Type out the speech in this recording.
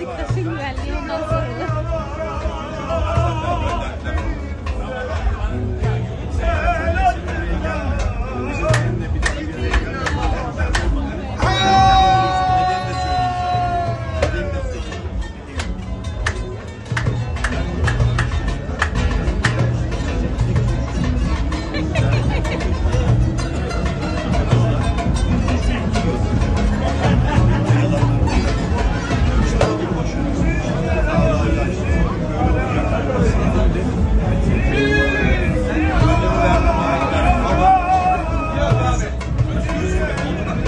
Beşiktaş'ın güvenliği ondan sorulur. 本当だ。